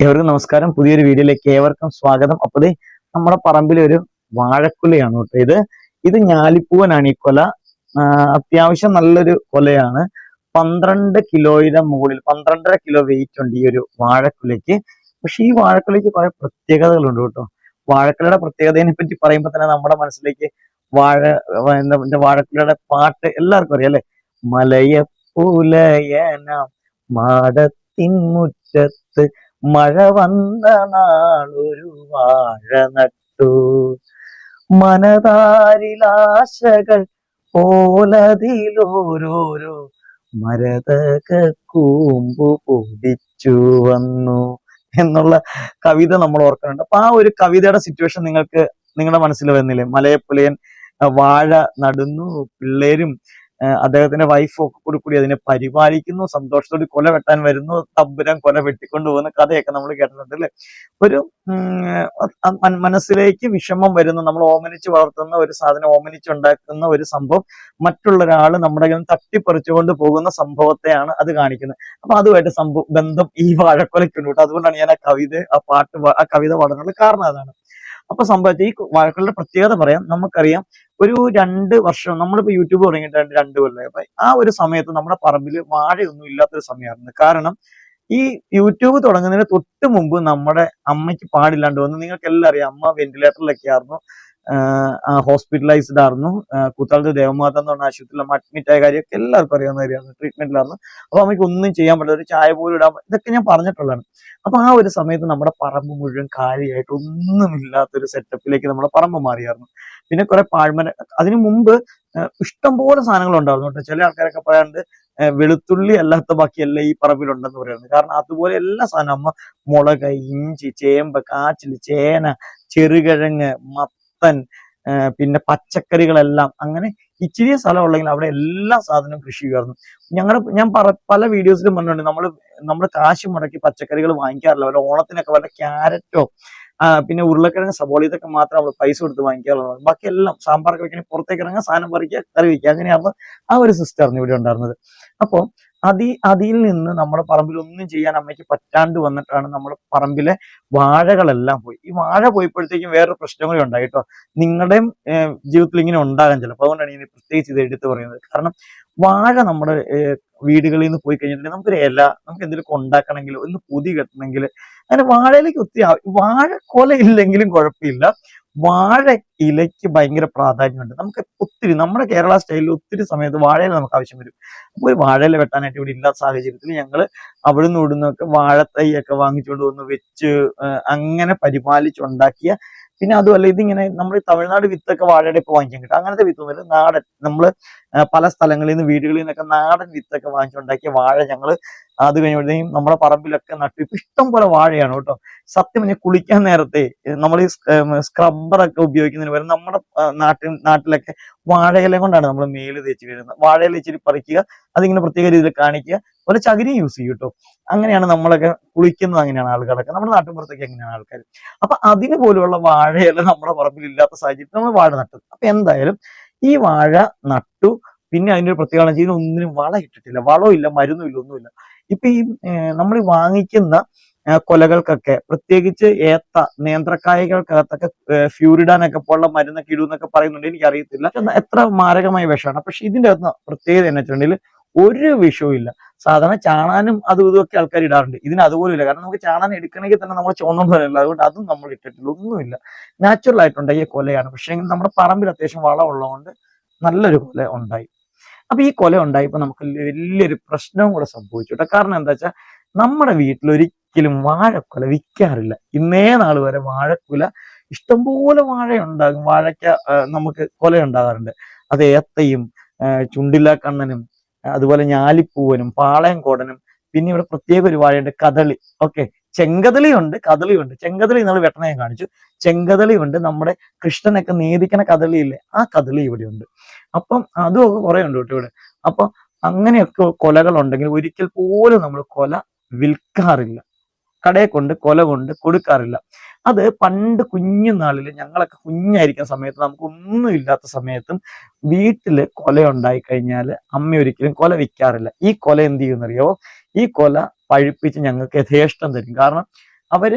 ഏവർക്കും നമസ്കാരം. പുതിയൊരു വീഡിയോയിലേക്ക് ഏവർക്കും സ്വാഗതം. അപ്പോൾ ദേ നമ്മുടെ പറമ്പിലെ ഒരു വാഴക്കുലയാണ് കേട്ടോ ഇത്. ഇത് ഞാലിപ്പൂവനാണ് ഈ കൊല. അത്യാവശ്യം നല്ലൊരു കൊലയാണ്. പന്ത്രണ്ട് കിലോയുടെ മുകളിൽ പന്ത്രണ്ടര കിലോ വെയിറ്റ് ഉണ്ട് ഈ ഒരു വാഴക്കുലയ്ക്ക്. പക്ഷെ ഈ വാഴക്കുലയ്ക്ക് കുറെ പ്രത്യേകതകളുണ്ട് കേട്ടോ. വാഴക്കുലയുടെ പ്രത്യേകതയെ പറ്റി പറയുമ്പോൾ തന്നെ നമ്മുടെ മനസ്സിലേക്ക് വാഴ എന്താ വാഴക്കുലയുടെ പാട്ട് എല്ലാവർക്കും അറിയാം അല്ലെ? മാടത്തിൻ മുറ്റത്ത് മഴ വന്ന നാളൊരു വാഴ നട്ടു. മനതാരിലാശകൾ പോലതിലോരോരോ മരതക കൂമ്പു പൊടിച്ചു വന്നു എന്നുള്ള കവിത നമ്മൾ ഓർക്കുന്നുണ്ട്. അപ്പൊ ആ ഒരു കവിതയുടെ സിറ്റുവേഷൻ നിങ്ങൾക്ക് നിങ്ങളുടെ മനസ്സിൽ വന്നില്ലേ? മലയപ്പുലയൻ വാഴ നടുന്നു പിള്ളേരും അദ്ദേഹത്തിന്റെ വൈഫും കൂടി കൂടി അതിനെ പരിപാലിക്കുന്നു സന്തോഷത്തോടെ കൊല വെട്ടാൻ വരുന്നു തമ്പുരാൻ കൊല വെട്ടിക്കൊണ്ട് പോകുന്ന കഥയൊക്കെ നമ്മൾ കേട്ടിട്ടുണ്ട് അല്ലെ? ഒരു മനസ്സിലേക്ക് വിഷമം വരുന്ന നമ്മൾ ഓമനിച്ച് വളർത്തുന്ന ഒരു സാധനം ഓമനിച്ചുണ്ടാക്കുന്ന ഒരു സംഭവം മറ്റുള്ള ഒരാൾ നമ്മുടെ കയ്യിൽ തട്ടിപ്പറിച്ചുകൊണ്ട് പോകുന്ന സംഭവത്തെയാണ് അത് കാണിക്കുന്നത്. അപ്പൊ അതുമായിട്ട് സംഭവം ബന്ധം ഈ വാഴക്കൊലയ്ക്കുണ്ട് കേട്ടോ. അതുകൊണ്ടാണ് ഞാൻ ആ കവിത ആ പാട്ട് ആ കവിത വളർന്നത് കാരണം അതാണ്. അപ്പൊ സംഭവിച്ച ഈ വാഴക്കൊലയുടെ പ്രത്യേകത പറയാം. നമുക്കറിയാം ഒരു രണ്ട് വർഷം നമ്മളിപ്പോ യൂട്യൂബ് തുടങ്ങിയിട്ട് രണ്ട് കൊല്ലം ആ ഒരു സമയത്ത് നമ്മുടെ പറമ്പിൽ വാഴയൊന്നും ഇല്ലാത്തൊരു സമയമായിരുന്നു. കാരണം ഈ യൂട്യൂബ് തുടങ്ങുന്നതിന് തൊട്ട് മുമ്പ് നമ്മുടെ അമ്മയ്ക്ക് പാടില്ലാണ്ട് വന്നു നിങ്ങൾക്ക് എല്ലാം അറിയാം അമ്മ വെന്റിലേറ്ററിലൊക്കെ ആയിരുന്നു. ഹോസ്പിറ്റലൈസ്ഡ് ആയിരുന്നു ആഹ് കൂത്താളത്ത് ദേവമാത എന്ന് പറഞ്ഞ ആശുപത്രിയിൽ അഡ്മിറ്റ് ആയ കാര്യമൊക്കെ എല്ലാവർക്കും അറിയാവുന്ന കാര്യമാണ്. ട്രീറ്റ്മെന്റിലായിരുന്നു അപ്പൊ അമ്മയ്ക്ക് ഒന്നും ചെയ്യാൻ പറ്റില്ല. ഒരു ചായ പോലും ഇടാൻ ഇതൊക്കെ ഞാൻ പറഞ്ഞിട്ടുള്ളതാണ്. അപ്പൊ ആ ഒരു സമയത്ത് നമ്മുടെ പറമ്പ് മുഴുവൻ കാലിയായിട്ട് ഒന്നുമില്ലാത്തൊരു സെറ്റപ്പിലേക്ക് നമ്മുടെ പറമ്പ് മാറിയായിരുന്നു പിന്നെ കുറെ പാഴ്മര അതിനു മുമ്പ് ഇഷ്ടംപോലെ സാധനങ്ങൾ ഉണ്ടായിരുന്നു കേട്ടോ. ചില ആൾക്കാരൊക്കെ പറയാറുണ്ട് വെളുത്തുള്ളി അല്ലാത്ത ബാക്കി ഈ പറമ്പിലുണ്ടെന്ന് പറയുന്നത്. കാരണം അതുപോലെ എല്ലാ സാധനവും അമ്മ മുളക് ഇഞ്ചി ചേമ്പ് കാച്ചിൽ ചേന ചെറുകിഴങ്ങ് പിന്നെ പച്ചക്കറികളെല്ലാം അങ്ങനെ ഇച്ചിരി സ്ഥലം ഉള്ളെങ്കിൽ അവിടെ എല്ലാ സാധനവും കൃഷി ചെയ്യുമായിരുന്നു. ഞങ്ങളുടെ ഞാൻ പല വീഡിയോസിലും പറഞ്ഞിട്ടുണ്ട് നമ്മൾ നമ്മൾ കാശ് മുടക്കി പച്ചക്കറികൾ വാങ്ങിക്കാറില്ല. വല്ല ഓണത്തിനൊക്കെ വല്ല ക്യാരറ്റോ പിന്നെ ഉരുളക്കിഴങ്ങ് സബോള ഇതൊക്കെ മാത്രം നമ്മൾ പൈസ കൊടുത്ത് വാങ്ങിക്കാറുള്ളത് ബാക്കി എല്ലാം സാമ്പാറൊക്കെ വെക്കണേ പുറത്തേക്ക് ഇറങ്ങുക സാധനം പറിക്കുക കറി വയ്ക്കുക അങ്ങനെയായിരുന്നു ആ ഒരു സിസ്റ്റമായിരുന്നു ഇവിടെ ഉണ്ടായിരുന്നത്. അപ്പോൾ അതി അതിൽ നിന്ന് നമ്മുടെ പറമ്പിൽ ഒന്നും ചെയ്യാൻ അമ്മയ്ക്ക് പറ്റാണ്ട് വന്നിട്ടാണ് നമ്മുടെ പറമ്പിലെ വാഴകളെല്ലാം പോയി. ഈ വാഴ പോയപ്പോഴത്തേക്കും വേറൊരു പ്രശ്നം ഉണ്ടായി കേട്ടോ. നിങ്ങളുടെയും ജീവിതത്തിൽ ഇങ്ങനെ ഉണ്ടാകാൻ ചിലപ്പോൾ. അതുകൊണ്ടാണ് ഞാൻ പ്രത്യേകിച്ച് ഇത് എടുത്ത് പറയുന്നത്. കാരണം വാഴ നമ്മുടെ വീടുകളിൽ നിന്ന് പോയി കഴിഞ്ഞിട്ടുണ്ടെങ്കിൽ നമുക്കൊരു ഇല നമുക്ക് എന്തെങ്കിലും ഉണ്ടാക്കണമെങ്കിൽ ഒന്ന് പൊതി കെട്ടണമെങ്കിൽ അങ്ങനെ വാഴയിലേക്ക് ഒത്തിരി വാഴ കൊല ഇല്ലെങ്കിലും കുഴപ്പമില്ല. വാഴ ഇലയ്ക്ക് ഭയങ്കര പ്രാധാന്യമുണ്ട്. നമുക്ക് ഒത്തിരി നമ്മുടെ കേരള സ്റ്റൈലിൽ ഒത്തിരി സമയത്ത് വാഴയില നമുക്ക് ആവശ്യം വരും. അപ്പൊ ഒരു വാഴയില വെട്ടാനായിട്ട് ഇവിടെ ഇല്ലാത്ത സാഹചര്യത്തിൽ ഞങ്ങൾ അവിടെ നിന്ന് ഇവിടുന്നൊക്കെ വാഴത്തൈയൊക്കെ വാങ്ങിച്ചുകൊണ്ട് വന്ന് വെച്ച് അങ്ങനെ പരിപാലിച്ചുണ്ടാക്കിയ പിന്നെ അതുമല്ല ഇതിങ്ങനെ നമ്മൾ തമിഴ്നാട് വിത്തൊക്കെ വാഴയുടെ ഇപ്പൊ വാങ്ങിക്കാൻ കിട്ടും. അങ്ങനത്തെ വിത്തൊന്നുമില്ല നാടൻ നമ്മൾ പല സ്ഥലങ്ങളിൽ നിന്ന് വീടുകളിൽ നിന്നൊക്കെ നാടൻ വിത്തൊക്കെ വാങ്ങിച്ചുണ്ടാക്കിയ വാഴ ഞങ്ങൾ അത് കഴിഞ്ഞപ്പോഴത്തേക്കും നമ്മുടെ പറമ്പിലൊക്കെ നട്ടു ഇഷ്ടം പോലെ വാഴയാണ് കേട്ടോ. സത്യം പറഞ്ഞാൽ കുളിക്കാൻ നേരത്തെ നമ്മൾ ഈ സ്ക്രബ്ബറൊക്കെ ഉപയോഗിക്കുന്നതിന് പകരം നമ്മുടെ നാട്ടിൽ നാട്ടിലൊക്കെ വാഴയില കൊണ്ടാണ് നമ്മൾ മേൽ തേച്ച് വരുന്നത് വാഴയില ഇച്ചിരി പറിക്കുക അതിങ്ങനെ പ്രത്യേക രീതിയിൽ കാണിക്കുക. ഒരു ചകിരി യൂസ് ചെയ്യും കേട്ടോ. അങ്ങനെയാണ് നമ്മളൊക്കെ കുളിക്കുന്നത് അങ്ങനെയാണ് ആളുകളൊക്കെ. നമ്മുടെ നാട്ടിൻപുറത്തൊക്കെ അങ്ങനെയാണ് ആൾക്കാർ അപ്പൊ അതിന് പോലുള്ള വാഴയില നമ്മുടെ പറമ്പിൽ ഇല്ലാത്ത സാഹചര്യത്തിൽ നമ്മൾ വാഴ നട്ടു അപ്പൊ എന്തായാലും ഈ വാഴ നട്ടു പിന്നെ അതിന്റെ ഒരു പ്രത്യേകത ഒന്നിനും വള ഇട്ടിട്ടില്ല. വളം ഇട്ടിട്ടില്ല വളമില്ല മരുന്നുമില്ല ഒന്നുമില്ല. ഇപ്പൊ ഈ നമ്മൾ വാങ്ങിക്കുന്ന കൊലകൾക്കൊക്കെ പ്രത്യേകിച്ച് ഏത്ത നേന്ത്രക്കായകൾക്കകത്തൊക്കെ ഫ്യൂരിഡാനൊക്കെ പോലുള്ള മരുന്നൊക്കെ ഇടുന്നൊക്കെ പറയുന്നുണ്ട്. എനിക്കറിയത്തില്ല. എത്ര മാരകമായ വിഷമാണ്. പക്ഷെ ഇതിന്റെ അകത്ത് പ്രത്യേകത എന്ന് വെച്ചിട്ടുണ്ടെങ്കിൽ ഒരു വിഷവും ഇല്ല. സാധാരണ ചാണാനും അതും ഇതൊക്കെ ആൾക്കാർ ഇടാറുണ്ട്. ഇതിന് അതുപോലും ഇല്ല. കാരണം നമുക്ക് ചാണാൻ എടുക്കണമെങ്കിൽ തന്നെ നമ്മൾ ചുവന്നുണ്ടല്ലോ അതുകൊണ്ട് അതും നമ്മൾ ഇട്ടിട്ടില്ല. ഒന്നുമില്ല നാച്ചുറൽ ആയിട്ടുണ്ടായ കൊലയാണ്. പക്ഷേ നമ്മുടെ പറമ്പിൽ അത്യാവശ്യം വളം ഉള്ളതുകൊണ്ട് നല്ലൊരു കൊല ഉണ്ടായി. അപ്പൊ ഈ കൊല ഉണ്ടായപ്പോൾ നമുക്ക് വലിയൊരു പ്രശ്നവും കൂടെ സംഭവിച്ചു കേട്ടോ. കാരണം എന്താ വെച്ചാൽ നമ്മുടെ വീട്ടിൽ ഒരിക്കലും വാഴക്കൊല വിൽക്കാറില്ല. ഇന്നേ നാൾ വരെ വാഴക്കുല ഇഷ്ടംപോലെ വാഴ ഉണ്ടാകും വാഴയ്ക്ക നമുക്ക് കൊല ഉണ്ടാകാറുണ്ട് അത് ഏത്തയും ചുണ്ടില്ല കണ്ണനും അതുപോലെ ഞാലിപ്പൂവനും പാളയംകോടനും പിന്നെ ഇവിടെ പ്രത്യേക ഒരു വാഴയുണ്ട് കദളി. ഓക്കെ. ചെങ്കദളിയുണ്ട് കദളിയുണ്ട്. ചെങ്കദളി നമ്മൾ വെട്ടണ ഞാൻ കാണിച്ചു. ചെങ്കദളിയുണ്ട് നമ്മുടെ കൃഷ്ണനൊക്കെ നീതിക്കണ കദളിയില്ലേ ആ കദളി ഇവിടെ ഉണ്ട് അപ്പം അതും ഒക്കെ കുറെ ഉണ്ട് കേട്ടോ ഇവിടെ. അപ്പൊ അങ്ങനെയൊക്കെ കൊലകൾ ഉണ്ടെങ്കിൽ ഒരിക്കൽ പോലും നമ്മൾ കൊല വിൽക്കാറില്ല. കടയെ കൊണ്ട് കൊല കൊണ്ട് കൊടുക്കാറില്ല. അത് പണ്ട് കുഞ്ഞുനാളിൽ ഞങ്ങളൊക്കെ കുഞ്ഞായിരിക്കുന്ന സമയത്ത് നമുക്കൊന്നും ഇല്ലാത്ത സമയത്തും വീട്ടിൽ കൊല ഉണ്ടായി കഴിഞ്ഞാൽ അമ്മ ഒരിക്കലും കൊല വിൽക്കാറില്ല ഈ കൊല എന്ത് ചെയ്യുമെന്നറിയോ ഈ കൊല പഴുപ്പിച്ച് ഞങ്ങൾക്ക് യഥേഷ്ടം തരും. കാരണം അവർ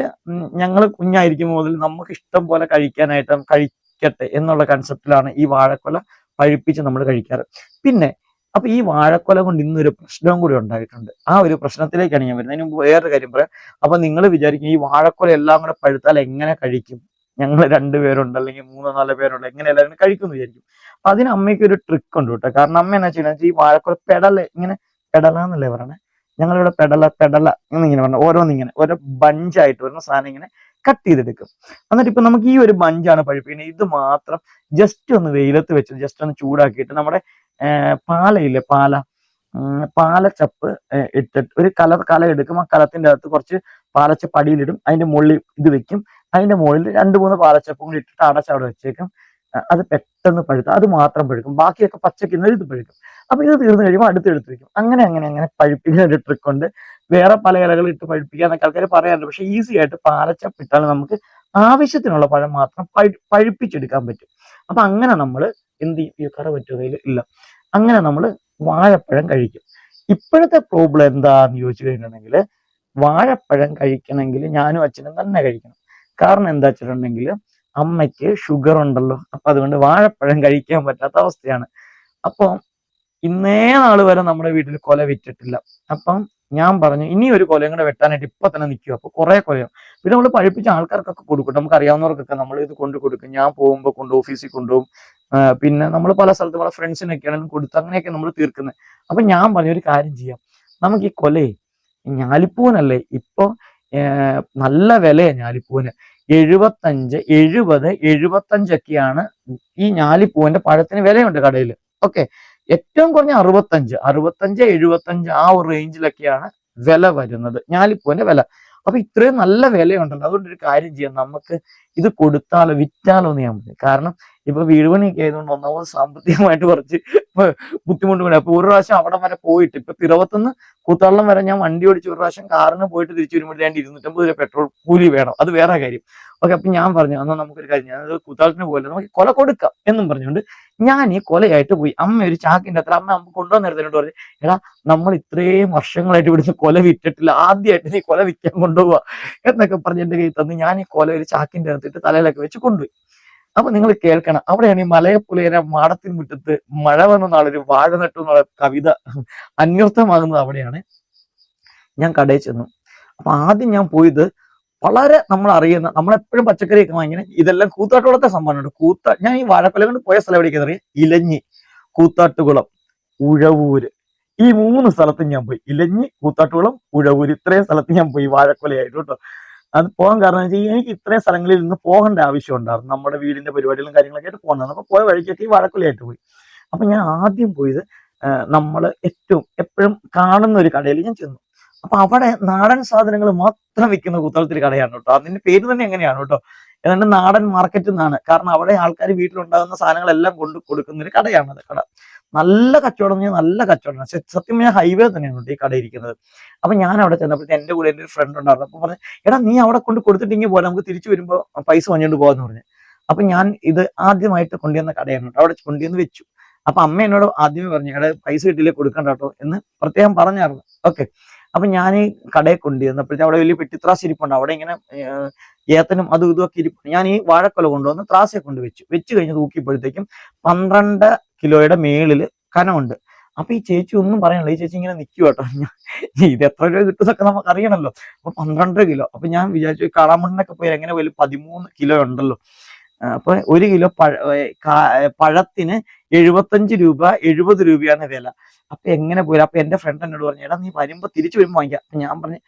ഞങ്ങൾ കുഞ്ഞായിരിക്കുമ്പോൾ മുതൽ നമുക്ക് ഇഷ്ടം പോലെ കഴിക്കാനായിട്ട് കഴിക്കട്ടെ എന്നുള്ള കൺസെപ്റ്റിലാണ് ഈ വാഴക്കൊല പഴുപ്പിച്ച് നമ്മൾ കഴിക്കാറ്. പിന്നെ അപ്പൊ ഈ വാഴക്കൊല കൊണ്ട് ഇന്നൊരു പ്രശ്നവും കൂടി ഉണ്ടായിട്ടുണ്ട്. ആ ഒരു പ്രശ്നത്തിലേക്കാണ് ഞാൻ വരുന്നത്. അതിന് മുമ്പ് വേറൊരു കാര്യം പറയാം. അപ്പൊ നിങ്ങൾ വിചാരിക്കും ഈ വാഴക്കൊല എല്ലാം കൂടെ പഴുത്താൽ എങ്ങനെ കഴിക്കും? ഞങ്ങൾ രണ്ടുപേരുണ്ട് അല്ലെങ്കിൽ മൂന്നോ നാലോ പേരുണ്ട് എങ്ങനെ എല്ലാവരും കഴിക്കും വിചാരിക്കും. അപ്പൊ അതിന് അമ്മയ്ക്ക് ഒരു ട്രിക്ക് ഉണ്ട് കേട്ടോ. കാരണം അമ്മ എന്നാ ചെയ്യുന്നത്? ഈ വാഴക്കൊല പെടല ഇങ്ങനെ പെടലാന്നല്ലേ പറയണേ? ഞങ്ങളിവിടെ പെടല പെടല എന്നിങ്ങനെ പറഞ്ഞു ഓരോന്നിങ്ങനെ ഓരോ ബഞ്ചായിട്ട് വരുന്ന സാധനം ഇങ്ങനെ കട്ട് ചെയ്തെടുക്കും. എന്നിട്ട് ഇപ്പൊ നമുക്ക് ഈ ഒരു ബഞ്ചാണ് പഴുപ്പിക്കുന്നത്. ഇത് മാത്രം ജസ്റ്റ് ഒന്ന് വെയിലത്ത് വെച്ച് ജസ്റ്റ് ഒന്ന് ചൂടാക്കിയിട്ട് നമ്മുടെ പാലയില്ലേ പാല. പാലച്ചപ്പ് ഇട്ടിട്ട് ഒരു കല കല എടുക്കും. ആ കലത്തിന്റെ അകത്ത് കുറച്ച് പാലച്ചപ്പ് അടിയിലിടും. അതിന്റെ മുകളിൽ ഇത് വെക്കും. അതിന്റെ മുകളിൽ രണ്ട് മൂന്ന് പാലച്ചപ്പും കൂടി ഇട്ടിട്ട് അടച്ചവിടെ വെച്ചേക്കും. അത് പെട്ടെന്ന് പഴുക്കും. അത് മാത്രം പഴുക്കും. ബാക്കിയൊക്കെ പച്ചക്കുന്നത് ഇത് പഴുക്കും. അപ്പൊ ഇത് തീർന്നു കഴിയുമ്പോൾ അടുത്ത് എടുത്ത് വെക്കും. അങ്ങനെ അങ്ങനെ അങ്ങനെ പഴുപ്പിക്കുന്ന ഒരു ട്രിക്ക് ഉണ്ട്. വേറെ പല ഇലകൾ ഇട്ട് പഴുപ്പിക്കാന്നൊക്കെ ആൾക്കാർ പറയാറുണ്ട്. പക്ഷെ ഈസി ആയിട്ട് പാലച്ചപ്പ് ഇട്ടാൽ നമുക്ക് ആവശ്യത്തിനുള്ള പഴം മാത്രം പഴു- പഴുപ്പിച്ചെടുക്കാൻ പറ്റും. അപ്പൊ അങ്ങനെ നമ്മൾ എന്ത് ചെയ്യും? ഈ കറ പറ്റുകയിൽ ഇല്ല. അങ്ങനെ നമ്മൾ വാഴപ്പഴം കഴിക്കും. ഇപ്പോഴത്തെ പ്രോബ്ലം എന്താന്ന് ചോദിച്ചു കഴിഞ്ഞിട്ടുണ്ടെങ്കിൽ വാഴപ്പഴം കഴിക്കണമെങ്കിൽ ഞാനും അച്ഛനും തന്നെ കഴിക്കണം. കാരണം എന്താ വെച്ചിട്ടുണ്ടെങ്കിൽ അമ്മയ്ക്ക് ഷുഗർ ഉണ്ടല്ലോ. അപ്പൊ അതുകൊണ്ട് വാഴപ്പഴം കഴിക്കാൻ പറ്റാത്ത അവസ്ഥയാണ്. അപ്പൊ ഇന്നേ നാൾ വരെ നമ്മുടെ വീട്ടിൽ കൊല വിറ്റിട്ടില്ല. അപ്പം ഞാൻ പറഞ്ഞു ഇനി ഒരു കൊലയും കൂടെ വെട്ടാനായിട്ട് ഇപ്പൊ തന്നെ നിൽക്കുക അപ്പൊ കുറെ കൊലയും. പിന്നെ നമ്മൾ പഴിപ്പിച്ച ആൾക്കാർക്കൊക്കെ കൊടുക്കും. നമുക്ക് അറിയാവുന്നവർക്കൊക്കെ നമ്മൾ ഇത് കൊണ്ട് കൊടുക്കും. ഞാൻ പോകുമ്പോൾ കൊണ്ട് ഓഫീസിൽ കൊണ്ടുപോകും. പിന്നെ നമ്മൾ പല സ്ഥലത്ത് നമ്മളെ ഫ്രണ്ട്സിനൊക്കെ ആണെങ്കിലും കൊടുത്ത് അങ്ങനെയൊക്കെ നമ്മൾ തീർക്കുന്നത് അപ്പൊ ഞാൻ പറഞ്ഞു ഒരു കാര്യം ചെയ്യാം. നമുക്ക് ഈ കൊലയെ ഞാലിപ്പൂവനല്ലേ ഇപ്പൊ നല്ല വിലയാണ് ഞാലിപ്പൂവിന്. എഴുപത്തഞ്ച് എഴുപത് എഴുപത്തഞ്ചൊക്കെയാണ് ഈ ഞാലിപ്പൂവിന്റെ പഴത്തിന് വിലയുണ്ട് കടയിൽ ഓക്കെ. ഏറ്റവും കുറഞ്ഞ അറുപത്തഞ്ച് അറുപത്തഞ്ച് എഴുപത്തഞ്ച് ആ ഒരു റേഞ്ചിലൊക്കെയാണ് വില വരുന്നത്. ഞാലിപ്പൂവിന്റെ വില. അപ്പൊ ഇത്രയും നല്ല വിലയുണ്ടല്ലോ. അതുകൊണ്ട് ഒരു കാര്യം ചെയ്യാം. നമുക്ക് ഇത് കൊടുത്താലോ വിറ്റാലോ എന്ന് ഞാൻ പറഞ്ഞു കാരണം ഇപ്പൊ വീട് പണിയൊക്കെ ആയതുകൊണ്ട് ഒന്നാമത് സാമ്പത്തികമായിട്ട് കുറച്ച് ബുദ്ധിമുട്ട് വേണം അപ്പൊ ഒരു പ്രാവശ്യം അവിടെ വരെ പോയിട്ട് ഇപ്പൊ പിറവത്തുനിന്ന് കൂത്താളം വരെ ഞാൻ വണ്ടി ഓടിച്ച് ഒരു പ്രാവശ്യം കാറിന് പോയിട്ട് തിരിച്ചു വരുമ്പോൾ രണ്ട് ഇരുന്നൂറ്റമ്പത് രൂപ പെട്രോൾ കൂലി വേണം. അത് വേറെ കാര്യം. ഓക്കെ അപ്പൊ ഞാൻ പറഞ്ഞു എന്നാൽ നമുക്കൊരു കാര്യം ഞാൻ കൂത്താളത്തിന് പോലെ നമുക്ക് കൊല കൊടുക്കാം എന്നും പറഞ്ഞുകൊണ്ട് ഞാൻ ഈ കൊലയായിട്ട് പോയി. അമ്മ ഒരു ചാക്കിന്റെ അത്ര അമ്മ നമുക്ക് കൊണ്ടുവന്നിരുന്നിട്ട് പറഞ്ഞു എടാ നമ്മൾ ഇത്രയും വർഷങ്ങളായിട്ട് ഇവിടുന്ന് കൊല വിറ്റിട്ടില്ല. ആദ്യമായിട്ട് നീ കൊല വിൽക്കാൻ കൊണ്ടുപോവാ. എന്നൊക്കെ പറഞ്ഞ് എന്റെ കയ്യിൽ തന്ന് ഞാൻ ഈ കൊല ഒരു ചാക്കിന്റെ അകത്തിട്ട് തലയിലൊക്കെ വെച്ച് കൊണ്ടുപോയി. അപ്പൊ നിങ്ങൾ കേൾക്കണം അവിടെയാണ് ഈ മലയപ്പുലയര മാടത്തിൻ മുറ്റത്ത് മഴ വന്ന നാളൊരു വാഴ നട്ടു എന്നുള്ള കവിത അന്വർത്ഥമാകുന്നത് അവിടെയാണ്. ഞാൻ കടയിൽ ചെന്നു. അപ്പൊ ആദ്യം ഞാൻ പോയത് വളരെ നമ്മൾ അറിയുന്ന നമ്മളെപ്പോഴും പച്ചക്കറിയൊക്കെ വാങ്ങിങ്ങനെ ഇതെല്ലാം കൂത്താട്ടുകുളത്തെ സംഭവമുണ്ട് കൂത്ത ഞാൻ ഈ വാഴക്കൊല കൊണ്ട് പോയ സ്ഥലം എവിടെയൊക്കെ അറിയാം? ഇലഞ്ഞി കൂത്താട്ടുകുളം ഉഴവൂര്. ഈ മൂന്ന് സ്ഥലത്തും ഞാൻ പോയി. ഇലഞ്ഞി കൂത്താട്ടുകുളം ഉഴവൂര് ഇത്രയും സ്ഥലത്ത് ഞാൻ പോയി വാഴക്കൊലയായിട്ട് കേട്ടോ. അത് പോകാൻ കാരണം വെച്ചാൽ എനിക്ക് ഇത്രയും സ്ഥലങ്ങളിൽ നിന്ന് പോകേണ്ട ആവശ്യം ഉണ്ടായിരുന്നു. നമ്മുടെ വീടിന്റെ പരിപാടികളും കാര്യങ്ങളൊക്കെ ആയിട്ട് പോകുന്നത് അപ്പൊ പോയ വഴിക്കൊക്കെ ഈ വാഴക്കൊലയായിട്ട് പോയി. അപ്പൊ ഞാൻ ആദ്യം പോയത് നമ്മൾ ഏറ്റവും എപ്പോഴും കാണുന്ന ഒരു കടയിൽ ഞാൻ ചെന്നു. അപ്പൊ അവിടെ നാടൻ സാധനങ്ങൾ മാത്രം വിൽക്കുന്ന കുത്തളത്തിൽ കടയാണ് കേട്ടോ. അതിന്റെ പേര് തന്നെ എങ്ങനെയാണ് കേട്ടോ? ഏതാണ്ട് നാടൻ മാർക്കറ്റ് എന്നാണ് കാരണം അവിടെ ആൾക്കാർ വീട്ടിലുണ്ടാകുന്ന സാധനങ്ങളെല്ലാം കൊണ്ട് കൊടുക്കുന്ന ഒരു കടയാണ് അത് കട. നല്ല കച്ചവടം നല്ല കച്ചവടം സത്യം- ഞാൻ ഹൈവേ തന്നെയാണ് ഈ കട ഇരിക്കുന്നത്. അപ്പൊ ഞാൻ അവിടെ ചെന്നപ്പോഴത്തെ എന്റെ കൂടെ എന്റെ ഒരു ഫ്രണ്ട് ഉണ്ടായിരുന്നു. അപ്പൊ പറഞ്ഞു എടാ നീ അവിടെ കൊണ്ട് കൊടുത്തിട്ടെങ്കിൽ പോലെ നമുക്ക് തിരിച്ചു വരുമ്പോ പൈസ വാങ്ങിയോണ്ട് പോകാന്ന് പറഞ്ഞു. അപ്പൊ ഞാൻ ഇത് ആദ്യമായിട്ട് കൊണ്ടുവന്ന കടയാണ് അവിടെ കൊണ്ടുവന്ന് വെച്ചു. അപ്പൊ അമ്മ എന്നോട് ആദ്യമേ പറഞ്ഞു എടാ പൈസ കിട്ടിയില്ലേ കൊടുക്കണ്ട കേട്ടോ എന്ന് പ്രത്യേകം പറഞ്ഞായിരുന്നു. ഓക്കെ. അപ്പൊ ഞാൻ ഈ കടയിൽ കൊണ്ടുവന്നപ്പോഴത്തെ അവിടെ വലിയ പെട്ടിത്രാസ് ഇരിപ്പുണ്ട്. അവിടെ ഇങ്ങനെ ഏത്തനും അതും ഇതും ഒക്കെ ഇരിപ്പുണ്ട്. ഞാൻ ഈ വാഴക്കൊല കൊണ്ടുവന്ന് ത്രാസെ കൊണ്ട് വെച്ചു. വെച്ച് കഴിഞ്ഞ് തൂക്കിയപ്പോഴത്തേക്കും പന്ത്രണ്ട് കിലോയുടെ മേളിൽ കനമുണ്ട്. അപ്പൊ ഈ ചേച്ചി ഒന്നും പറയാനില്ല. ഈ ചേച്ചി ഇങ്ങനെ നിൽക്കുക കേട്ടോ. ഇത് എത്ര രൂപ കിട്ടുന്നൊക്കെ നമുക്ക് അറിയണല്ലോ അപ്പൊ പന്ത്രണ്ടര കിലോ. അപ്പൊ ഞാൻ വിചാരിച്ചു കാളമണ്ണിനൊക്കെ പോയി എങ്ങനെ വലിയ പതിമൂന്ന് കിലോ ഉണ്ടല്ലോ. അപ്പൊ ഒരു കിലോ പഴ പഴത്തിന് എഴുപത്തഞ്ച് രൂപ എഴുപത് രൂപയാണ് വില. അപ്പൊ എങ്ങനെ പോയി? അപ്പൊ എന്റെ ഫ്രണ്ട് എന്നോട് പറഞ്ഞു എടാ നീ വരുമ്പോ തിരിച്ചു വരുമ്പോ വാങ്ങിക്കാം. അപ്പൊ ഞാൻ പറഞ്ഞു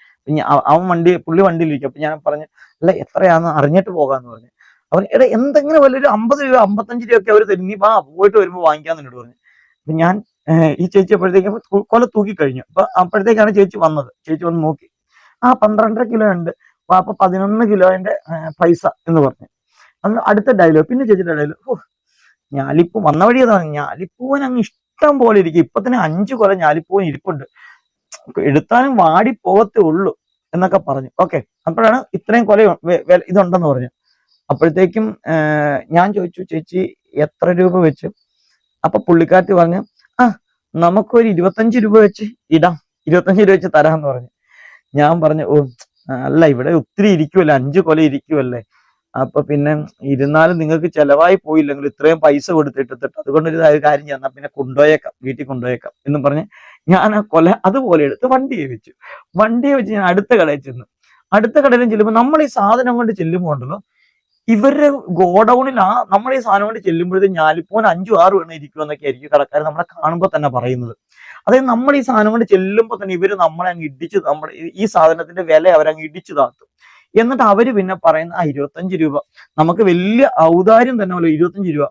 അവൻ വണ്ടി പുള്ളി വണ്ടിയിലിരിക്കും അപ്പൊ ഞാൻ പറഞ്ഞു അല്ല എത്രയാന്ന് അറിഞ്ഞിട്ട് പോകാന്ന് പറഞ്ഞു. അവൻ എടാ എന്തെങ്കിലും വലിയൊരു അമ്പത് രൂപ അമ്പത്തഞ്ച് രൂപ ഒക്കെ അവർ തരും. നീ വാ പോയിട്ട് വരുമ്പോ വാങ്ങിക്കാന്ന് എന്നോട് പറഞ്ഞു. അപ്പൊ ഞാൻ ഈ ചേച്ചി അപ്പോഴത്തേക്ക് കൊല തൂക്കി കഴിഞ്ഞു അപ്പൊ അപ്പോഴത്തേക്കാണ് ചേച്ചി വന്നത്. ചേച്ചി വന്ന് നോക്കി. ആ പന്ത്രണ്ടര കിലോ ഉണ്ട്. അപ്പൊ പതിനൊന്ന് കിലോന്റെ പൈസ എന്ന് പറഞ്ഞു. അടുത്ത ഡയലോഗ് പിന്നെ ചേച്ചിയുടെ ഡയലോഗ് ഓ ഞാലിപ്പൂ വന്ന വഴി അതാണ്. ഞാലിപ്പൂവൻ അങ്ങ് ഇഷ്ടം പോലെ ഇരിക്കും. ഇപ്പൊ തന്നെ അഞ്ചു കൊല ഞാലിപ്പൂവൻ ഇരിപ്പുണ്ട്. എടുത്താലും വാടി പോകത്തേ ഉള്ളൂ എന്നൊക്കെ പറഞ്ഞു. ഓക്കെ അപ്പോഴാണ് ഇത്രയും കൊല ഇതുണ്ടെന്ന് പറഞ്ഞു അപ്പോഴത്തേക്കും ഞാൻ ചോദിച്ചു ചേച്ചി എത്ര രൂപ വെച്ച്? അപ്പൊ പുള്ളിക്കാരത്തി പറഞ്ഞു ആ നമുക്കൊരു ഇരുപത്തഞ്ച് രൂപ വെച്ച് ഇടാം. ഇരുപത്തഞ്ച് രൂപ വെച്ച് തരാന്ന് പറഞ്ഞു. ഞാൻ പറഞ്ഞു ഓ അല്ല ഇവിടെ ഒത്തിരി ഇരിക്കുമല്ലേ അഞ്ചു കൊല ഇരിക്കുമല്ലേ അപ്പൊ പിന്നെ ഇരുന്നാലും നിങ്ങൾക്ക് ചെലവായി പോയില്ലെങ്കിൽ ഇത്രയും പൈസ കൊടുത്തിട്ടിട്ട് അതുകൊണ്ട് ഒരു കാര്യം ചെയ്യാം. പിന്നെ കൊണ്ടുപോയേക്കാം. വീട്ടിൽ കൊണ്ടുപോയേക്കാം എന്ന് പറഞ്ഞ് ഞാൻ ആ കൊല അതുപോലെ എടുത്ത് വണ്ടിയെ വെച്ചു. വണ്ടിയെ വെച്ച് ഞാൻ അടുത്ത കടയിൽ ചെന്നു. അടുത്ത കടയിലും ചെല്ലുമ്പോൾ നമ്മൾ ഈ സാധനം കൊണ്ട് ചെല്ലുമ്പോൾ ഉണ്ടല്ലോ ഇവരുടെ ഗോഡൌണിൽ ആ നമ്മൾ ഈ സാധനം കൊണ്ട് ചെല്ലുമ്പോഴത്തേക്ക് ഞാലിപ്പോൻ അഞ്ചും ആറും വേണം ഇരിക്കുമെന്നൊക്കെ ആയിരിക്കും കടക്കാർ നമ്മളെ കാണുമ്പോൾ തന്നെ പറയുന്നത്. അതായത് നമ്മൾ ഈ സാധനം കൊണ്ട് ചെല്ലുമ്പോൾ തന്നെ ഇവർ നമ്മളെ അങ്ങ് ഇടിച്ചു നമ്മുടെ ഈ സാധനത്തിന്റെ വില അവരങ്ങ് ഇടിച്ചു താത്തും എന്നിട്ട് അവർ പിന്നെ പറയുന്ന ആ ഇരുപത്തഞ്ച് രൂപ. നമുക്ക് വലിയ ഔദാര്യം തന്നെ പോലെ ഇരുപത്തഞ്ച് രൂപ.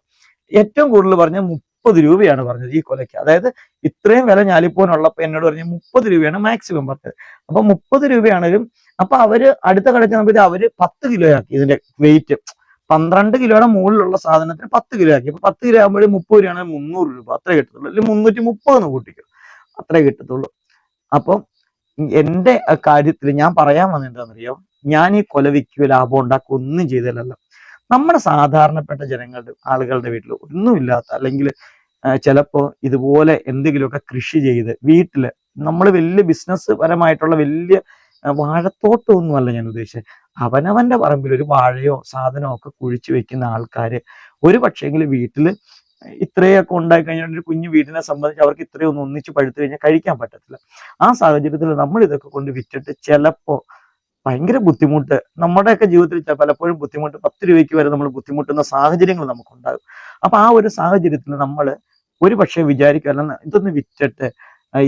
ഏറ്റവും കൂടുതൽ പറഞ്ഞ മുപ്പത് രൂപയാണ് പറഞ്ഞത് ഈ കൊലയ്ക്ക്. അതായത് ഇത്രയും വില ഞാലിപ്പോനുള്ളപ്പോ എന്നോട് പറഞ്ഞ മുപ്പത് രൂപയാണ് മാക്സിമം പറഞ്ഞത്. അപ്പൊ മുപ്പത് രൂപയാണെങ്കിലും അപ്പൊ അവർ അടുത്ത കടയ്ക്ക് നമുക്ക് അവർ പത്ത് കിലോ ആക്കി ഇതിന്റെ വെയിറ്റ് പന്ത്രണ്ട് കിലോയുടെ മുകളിലുള്ള സാധനത്തിന് പത്ത് കിലോ ആക്കി. അപ്പൊ പത്ത് കിലോ ആകുമ്പോഴേ മുപ്പത് രൂപയാണെങ്കിൽ മുന്നൂറ് രൂപ അത്രേ കിട്ടത്തുള്ളൂ. അല്ലെങ്കിൽ മുന്നൂറ്റി മുപ്പതെന്ന് കൂട്ടിക്കും. അത്രേ കിട്ടത്തുള്ളൂ. അപ്പം എന്റെ കാര്യത്തിൽ ഞാൻ പറയാൻ വന്നത് ഞാൻ ഈ കൊല വിൽക്കുകയോ ലാഭം ഉണ്ടാക്കുക ഒന്നും ചെയ്തില്ലല്ലോ നമ്മുടെ സാധാരണപ്പെട്ട ജനങ്ങളുടെ ആളുകളുടെ വീട്ടിൽ ഒന്നുമില്ലാത്ത അല്ലെങ്കിൽ ചിലപ്പോൾ ഇതുപോലെ എന്തെങ്കിലുമൊക്കെ കൃഷി ചെയ്ത് വീട്ടിൽ നമ്മൾ വലിയ ബിസിനസ് പരമായിട്ടുള്ള വലിയ വാഴത്തോട്ടമൊന്നുമല്ല ഞാൻ ഉദ്ദേശിച്ചത്. അവനവന്റെ പറമ്പിൽ ഒരു വാഴയോ സാധനമോ ഒക്കെ കുഴിച്ചു വെക്കുന്ന ആൾക്കാര് ഒരു പക്ഷേങ്കിൽ വീട്ടിൽ ഇത്രയൊക്കെ ഉണ്ടായി കഴിഞ്ഞാൽ ഒരു കുഞ്ഞു വീടിനെ സംബന്ധിച്ച് അവർക്ക് ഇത്രയൊന്നും ഒന്നിച്ച് പഴുത്തു കഴിഞ്ഞാൽ കഴിക്കാൻ പറ്റത്തില്ല. ആ സാഹചര്യത്തിൽ നമ്മൾ ഇതൊക്കെ കൊണ്ട് വിറ്റിട്ട് ചിലപ്പോ ഭയങ്കര ബുദ്ധിമുട്ട്. നമ്മുടെയൊക്കെ ജീവിതത്തിൽ പലപ്പോഴും ബുദ്ധിമുട്ട് പത്ത് രൂപയ്ക്ക് വരെ നമ്മൾ ബുദ്ധിമുട്ടുന്ന സാഹചര്യങ്ങൾ നമുക്കുണ്ടാകും. അപ്പൊ ആ ഒരു സാഹചര്യത്തിൽ നമ്മൾ ഒരു പക്ഷേ വിചാരിക്കും അല്ല ഇതൊന്ന് വിറ്റിട്ട്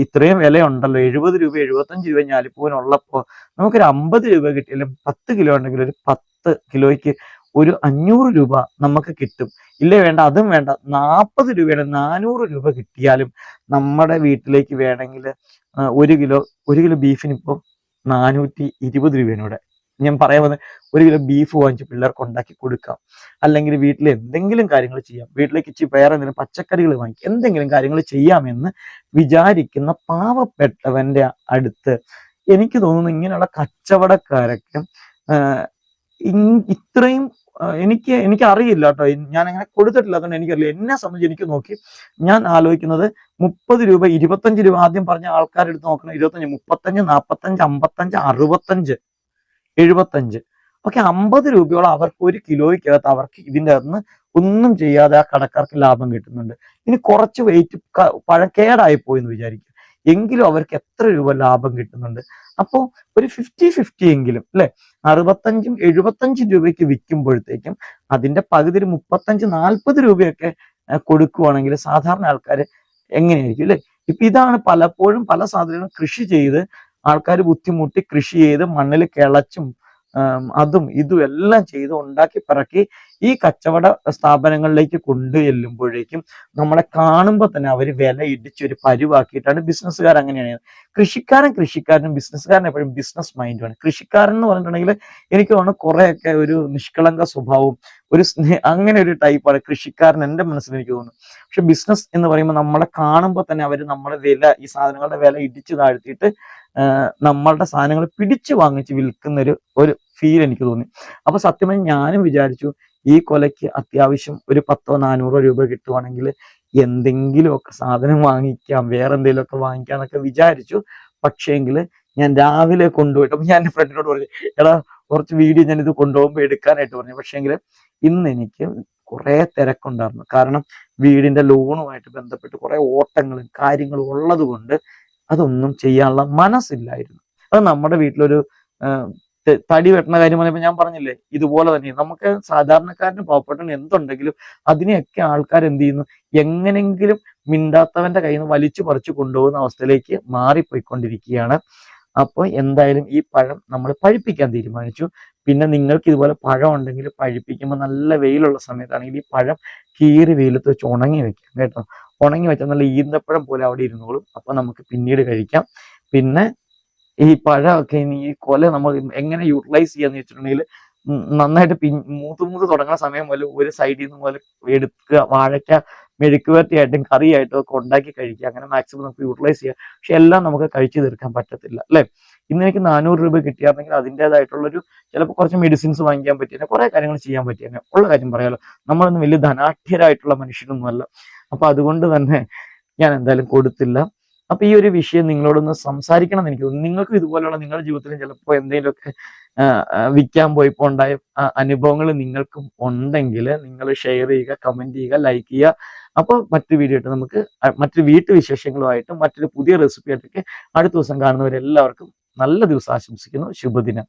ഇത്രയും വിലയുണ്ടല്ലോ എഴുപത് രൂപ എഴുപത്തഞ്ച് രൂപ ഞാലിപ്പൂവിനുള്ളപ്പോ നമുക്കൊരു അമ്പത് രൂപ കിട്ടിയാലും പത്ത് കിലോ ഉണ്ടെങ്കിൽ ഒരു പത്ത് കിലോയ്ക്ക് ഒരു അഞ്ഞൂറ് രൂപ നമുക്ക് കിട്ടും. ഇല്ലേ വേണ്ട അതും വേണ്ട. നാൽപ്പത് രൂപയുടെ നാനൂറ് രൂപ കിട്ടിയാലും നമ്മുടെ വീട്ടിലേക്ക് വേണമെങ്കിൽ ഒരു കിലോ ഒരു കിലോ ബീഫിന് ഇപ്പോൾ നാനൂറ്റി ഇരുപത് രൂപയോടെ ഞാൻ പറയാൻ വന്നത് ഒരു കിലോ ബീഫ് വാങ്ങിച്ച് പിള്ളേർക്ക് ഉണ്ടാക്കി കൊടുക്കാം. അല്ലെങ്കിൽ വീട്ടിൽ എന്തെങ്കിലും കാര്യങ്ങൾ ചെയ്യാം. വീട്ടിലേക്ക് ഇച്ചിരി വേറെ എന്തെങ്കിലും പച്ചക്കറികൾ വാങ്ങിക്കാം. എന്തെങ്കിലും കാര്യങ്ങൾ ചെയ്യാമെന്ന് വിചാരിക്കുന്ന പാവപ്പെട്ടവന്റെ അടുത്ത് എനിക്ക് തോന്നുന്നു ഇങ്ങനെയുള്ള കച്ചവടക്കാരൊക്കെ ഇത്രയും എനിക്ക് എനിക്ക് അറിയില്ല കേട്ടോ. ഞാൻ അങ്ങനെ കൊടുത്തിട്ടില്ല. അതുകൊണ്ട് എനിക്കറിയില്ല. എന്നെ സംബന്ധിച്ച് എനിക്ക് നോക്കി ഞാൻ ആലോചിക്കുന്നത് മുപ്പത് രൂപ ഇരുപത്തഞ്ച് രൂപ ആദ്യം പറഞ്ഞ ആൾക്കാരെടുത്ത് നോക്കണം. ഇരുപത്തഞ്ച് മുപ്പത്തഞ്ച് നാൽപ്പത്തഞ്ച് അമ്പത്തഞ്ച് അറുപത്തഞ്ച് എഴുപത്തഞ്ച്. ഓക്കെ അമ്പത് രൂപയോളം അവർക്ക് ഒരു കിലോയ്ക്കകത്ത് അവർക്ക് ഇതിന്റെ അകത്ത് ഒന്നും ചെയ്യാതെ ആ കടക്കാർക്ക് ലാഭം കിട്ടുന്നുണ്ട്. ഇനി കുറച്ച് വെയിറ്റ് പഴക്കേടായി കേടായി പോയി എന്ന് വിചാരിക്കും എങ്കിലും അവർക്ക് എത്ര രൂപ ലാഭം കിട്ടുന്നുണ്ട്? അപ്പോൾ ഒരു ഫിഫ്റ്റി ഫിഫ്റ്റി എങ്കിലും അല്ലെ? അറുപത്തഞ്ചും എഴുപത്തഞ്ചും രൂപയ്ക്ക് വിൽക്കുമ്പോഴത്തേക്കും അതിന്റെ പകുതി മുപ്പത്തഞ്ച് നാൽപ്പത് രൂപയൊക്കെ കൊടുക്കുവാണെങ്കിൽ സാധാരണ ആൾക്കാർ എങ്ങനെയായിരിക്കും അല്ലെ? ഇപ്പൊ ഇതാണ് പലപ്പോഴും പല സാധനങ്ങളും കൃഷി ചെയ്ത് ആൾക്കാർ ബുദ്ധിമുട്ടി കൃഷി ചെയ്ത് മണ്ണിൽ കിളച്ചും അതും ഇതും എല്ലാം ചെയ്ത് ഉണ്ടാക്കി പിറക്കി ഈ കച്ചവട സ്ഥാപനങ്ങളിലേക്ക് കൊണ്ടു ചെല്ലുമ്പോഴേക്കും നമ്മളെ കാണുമ്പോൾ തന്നെ അവർ വില ഇടിച്ച് ഒരു പരുവാക്കിയിട്ടാണ് ബിസിനസ്സുകാർ അങ്ങനെയാണ്. കൃഷിക്കാരൻ കൃഷിക്കാരനും ബിസിനസ്സുകാരൻ എപ്പോഴും ബിസിനസ് മൈൻഡുമാണ് കൃഷിക്കാരൻ എന്ന് പറഞ്ഞിട്ടുണ്ടെങ്കിൽ എനിക്ക് തോന്നുന്നു കുറെയൊക്കെ ഒരു നിഷ്കളങ്ക സ്വഭാവവും ഒരു സ്നേഹ അങ്ങനെ ഒരു ടൈപ്പാണ് കൃഷിക്കാരൻ എന്റെ മനസ്സിൽ എനിക്ക് തോന്നുന്നു. പക്ഷെ ബിസിനസ് എന്ന് പറയുമ്പോൾ നമ്മളെ കാണുമ്പോൾ തന്നെ അവർ നമ്മളെ വില ഈ സാധനങ്ങളുടെ വില ഇടിച്ചു താഴ്ത്തിയിട്ട് നമ്മളുടെ സാധനങ്ങൾ പിടിച്ചു വാങ്ങിച്ച് വിൽക്കുന്ന ഒരു ഒരു ഫീൽ എനിക്ക് തോന്നി. അപ്പൊ സത്യമായി ഞാനും വിചാരിച്ചു ഈ കൊലയ്ക്ക് അത്യാവശ്യം ഒരു പത്തോ നാനൂറോ രൂപ കിട്ടുവാണെങ്കിൽ എന്തെങ്കിലുമൊക്കെ സാധനം വാങ്ങിക്കാം വേറെ എന്തെങ്കിലുമൊക്കെ വാങ്ങിക്കാം എന്നൊക്കെ വിചാരിച്ചു. പക്ഷേങ്കിൽ ഞാൻ രാവിലെ കൊണ്ടുപോയിട്ട് അപ്പൊ ഞാൻ എന്റെ ഫ്രണ്ടിനോട് പറഞ്ഞു എടാ കുറച്ച് വീഡിയോ ഞാൻ ഇത് കൊണ്ടുപോകുമ്പോൾ എടുക്കാനായിട്ട് പറഞ്ഞു. പക്ഷേങ്കിൽ ഇന്ന് എനിക്ക് കുറെ തിരക്കുണ്ടായിരുന്നു. കാരണം വീടിന്റെ ലോണുമായിട്ട് ബന്ധപ്പെട്ട് കുറെ ഓട്ടങ്ങളും കാര്യങ്ങളും ഉള്ളത് കൊണ്ട് അതൊന്നും ചെയ്യാനുള്ള മനസ്സില്ലായിരുന്നു. അത് നമ്മുടെ വീട്ടിലൊരു തടി വെട്ടണ കാര്യം പറയുമ്പോൾ ഞാൻ പറഞ്ഞില്ലേ ഇതുപോലെ തന്നെ. നമുക്ക് സാധാരണക്കാരന് പാവപ്പെട്ടവന് എന്തുണ്ടെങ്കിലും അതിനെയൊക്കെ ആൾക്കാർ എന്ത് ചെയ്യുന്നു? എങ്ങനെങ്കിലും മിണ്ടാത്തവന്റെ കയ്യിൽ നിന്ന് വലിച്ചു പറിച്ചു കൊണ്ടുപോകുന്ന അവസ്ഥയിലേക്ക് മാറിപ്പോയിക്കൊണ്ടിരിക്കുകയാണ്. അപ്പോൾ എന്തായാലും ഈ പഴം നമ്മൾ പഴിപ്പിക്കാൻ തീരുമാനിച്ചു. പിന്നെ നിങ്ങൾക്ക് ഇതുപോലെ പഴം ഉണ്ടെങ്കിൽ പഴിപ്പിക്കുമ്പോൾ നല്ല വെയിലുള്ള സമയത്താണെങ്കിൽ ഈ പഴം കീറി വെയിലത്ത് വെച്ച് ഉണങ്ങി വെക്കാം കേട്ടോ. ഉണങ്ങി വെച്ചാൽ നല്ല ഈന്തപ്പഴം പോലെ അവിടെ ഇരുന്നോളും. അപ്പൊ നമുക്ക് പിന്നീട് കഴിക്കാം. പിന്നെ ഈ പഴമൊക്കെ ഇനി ഈ കൊല നമ്മൾ എങ്ങനെ യൂട്ടിലൈസ് ചെയ്യാന്ന് വെച്ചിട്ടുണ്ടെങ്കിൽ നന്നായിട്ട് പി മൂത്ത് മൂത്ത് തുടങ്ങുന്ന സമയം മുതൽ ഒരു സൈഡിൽ നിന്ന് മുതൽ എടുക്കുക വാഴയ്ക്ക മെഴുക്കുവരട്ടിയായിട്ടും കറിയായിട്ടും ഒക്കെ ഉണ്ടാക്കി കഴിക്കുക. അങ്ങനെ മാക്സിമം നമുക്ക് യൂട്ടിലൈസ് ചെയ്യാം. പക്ഷെ എല്ലാം നമുക്ക് കഴിച്ചു തീർക്കാൻ പറ്റത്തില്ല അല്ലെ? ഇന്ന് എനിക്ക് നാനൂറ് രൂപ കിട്ടിയാണെങ്കിൽ അതിന്റെതായിട്ടുള്ളൊരു ചിലപ്പോൾ കുറച്ച് മെഡിസിൻസ് വാങ്ങിക്കാൻ പറ്റിയ കുറേ കാര്യങ്ങൾ ചെയ്യാൻ പറ്റിയ ഉള്ള കാര്യം പറയാലോ. നമ്മളൊന്നും വലിയ ധനാഠ്യരായിട്ടുള്ള മനുഷ്യരൊന്നുമല്ല അപ്പൊ അതുകൊണ്ട് തന്നെ ഞാൻ എന്തായാലും കൊടുത്തില്ല. അപ്പൊ ഈ ഒരു വിഷയം നിങ്ങളോടൊന്ന് സംസാരിക്കണം എനിക്ക് തോന്നുന്നു. നിങ്ങൾക്കും ഇതുപോലെയുള്ള നിങ്ങളുടെ ജീവിതത്തിൽ ചിലപ്പോൾ എന്തെങ്കിലുമൊക്കെ വിൽക്കാൻ പോയപ്പോൾ ഉണ്ടായ അനുഭവങ്ങൾ നിങ്ങൾക്കും ഉണ്ടെങ്കിൽ നിങ്ങൾ ഷെയർ ചെയ്യുക കമന്റ് ചെയ്യുക ലൈക്ക് ചെയ്യുക. അപ്പോൾ മറ്റു വീഡിയോ ആയിട്ട് നമുക്ക് മറ്റൊരു മറ്റു വീട്ടുവിശേഷങ്ങളുമായിട്ടും മറ്റൊരു പുതിയ റെസിപ്പി ആയിട്ടൊക്കെ അടുത്ത ദിവസം കാണുന്നവരെല്ലാവർക്കും നല്ല ദിവസം ആശംസിക്കുന്നു. ശുഭദിനം.